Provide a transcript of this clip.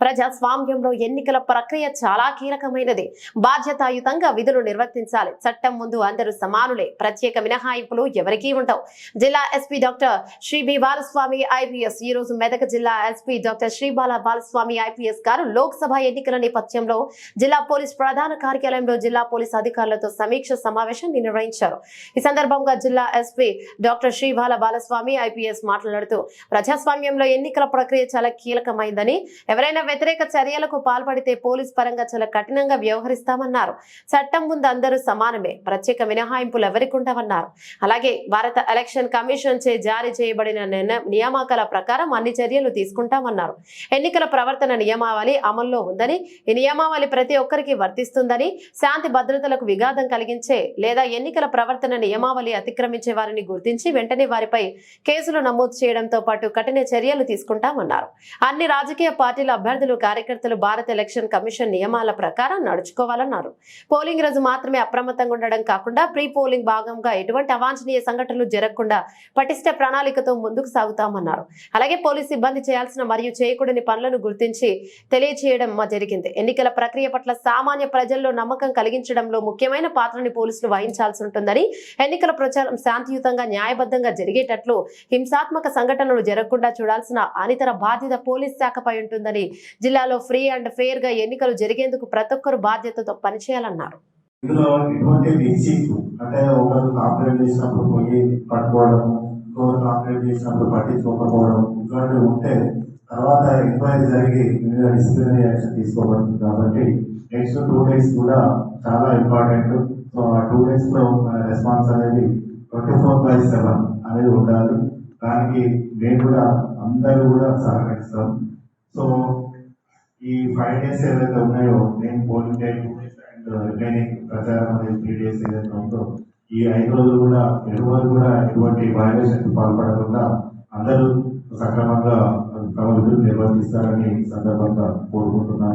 ప్రజాస్వామ్యంలో ఎన్నికల ప్రక్రియ చాలా కీలకమైనది. బాధ్యతాయుతంగా విధులు నిర్వర్తించాలి. చట్టం ముందు అందరూ సమానులే. ప్రత్యేక మినహాయింపులు ఎవరికీ ఉండవు. జిల్లా SP doctor Shri B Balaswamy IPS. ఈ రోజు మెదక్ జిల్లా SP doctor Shribala Balaswamy IPS గారు లోక్సభ ఎన్నికల నేపథ్యంలో జిల్లా పోలీస్ ప్రధాన కార్యాలయంలో జిల్లా పోలీస్ అధికారులతో సమీక్ష సమావేశం నిర్వహించారు. ఈ సందర్భంగా జిల్లా SP doctor Shribala Balaswamy IPS మాట్లాడుతూ ప్రజాస్వామ్యంలో ఎన్నికల ప్రక్రియ చాలా కీలకమైందని ఎవరైనా వ్యతిరేక చర్యలకు పాల్పడితే పోలీస్ పరంగా చాలా కఠినంగా వ్యవహరిస్తామన్నారు. చట్టం ముందు అందరూ సమానమే. ప్రత్యేక మినహాయింపులు ఎవరికుంటామన్నారు అలాగే భారత ఎలక్షన్ కమిషన్ చే జారీ చేయబడిన నియామకాల ప్రకారం అన్ని చర్యలు తీసుకుంటామన్నారు. ఎన్నికల ప్రవర్తన నియమావళి అమల్లో ఉందని ఈ నియమావళి ప్రతి ఒక్కరికి వర్తిస్తుందని శాంతి భద్రతలకు విఘాతం కలిగించే లేదా ఎన్నికల ప్రవర్తన నియమావళి అతిక్రమించే వారిని గుర్తించి వెంటనే వారిపై కేసులు నమోదు చేయడంతో పాటు కఠిన చర్యలు తీసుకుంటామన్నారు. అన్ని రాజకీయ పార్టీల అభ్యర్థులు కార్యకర్తలు భారత ఎలక్షన్ కమిషన్ నియమాల ప్రకారం నడుచుకోవాలన్నారు. పోలింగ్ రోజు మాత్రమే అప్రమత్తంగా ఉండడం కాకుండా ప్రీ పోలింగ్ భాగంగా ఎటువంటి అవాంఛనీయ సంఘటనలు జరగకుండా పటిష్ట ప్రణాళికతో ముందుకు సాగుతామన్నారు. అలాగే పోలీస్ సిబ్బంది చేయాల్సిన మరియు చేయకూడని పనులను గుర్తించి తెలియచేయడం జరిగింది. ఎన్నికల ప్రక్రియ పట్ల సామాన్య ప్రజల్లో నమ్మకం కలిగించడంలో ముఖ్యమైన పాత్రని పోలీసులు వహించాల్సి ఉంటుందని ఎన్నికల ప్రచారం శాంతియుతంగా న్యాయబద్ధంగా జరిగేటట్లు హింసాత్మక సంఘటనలు జరగకుండా చూడాల్సిన అనితర బాధ్యత పోలీస్ శాఖపై ఉంటుందని జిల్లాలో ఫ్రీ అండ్ ఫెయిర్గా ఎన్నికలు జరిగేందుకు ప్రతి ఒక్కరు బాధ్యతతో పనిచేయాలన్నారు. ఇందులో ఎటువంటి అంటే ఒకరు చేసినప్పుడు పోయి పట్టుకోవడం ఇంకొకరు కంప్లైంట్ చేసినప్పుడు పట్టించుకోకపోవడం ఇటువంటివి ఉంటే తర్వాత ఎంక్వైరీ జరిగి మీద డిసిప్లినరీ యాక్షన్ తీసుకోబడుతుంది కాబట్టి నెక్స్ట్ టూ డేస్ కూడా చాలా ఇంపార్టెంట్ సో ఆ టూ డేస్లో రెస్పాన్స్ అనేది ట్వంటీ ఫోర్ బై సెవెన్ అనేది ఉండాలి. దానికి మేము కూడా అందరూ కూడా సహకరిస్తాం. సో ఈ ఫైవ్ డేస్ ఏదైతే ఉన్నాయో నేను polling day two days and remaining ప్రచారం అనేది త్రీ డేస్ ఏదైతే ఉందో ఈ ఐదు రోజులు కూడా ఎవరు కూడా ఎటువంటి వైలేషన్ పాల్పడకుండా అందరూ సక్రమంగా తమ విధులు నిర్వర్తిస్తారని సందర్భంగా కోరుకుంటున్నాను.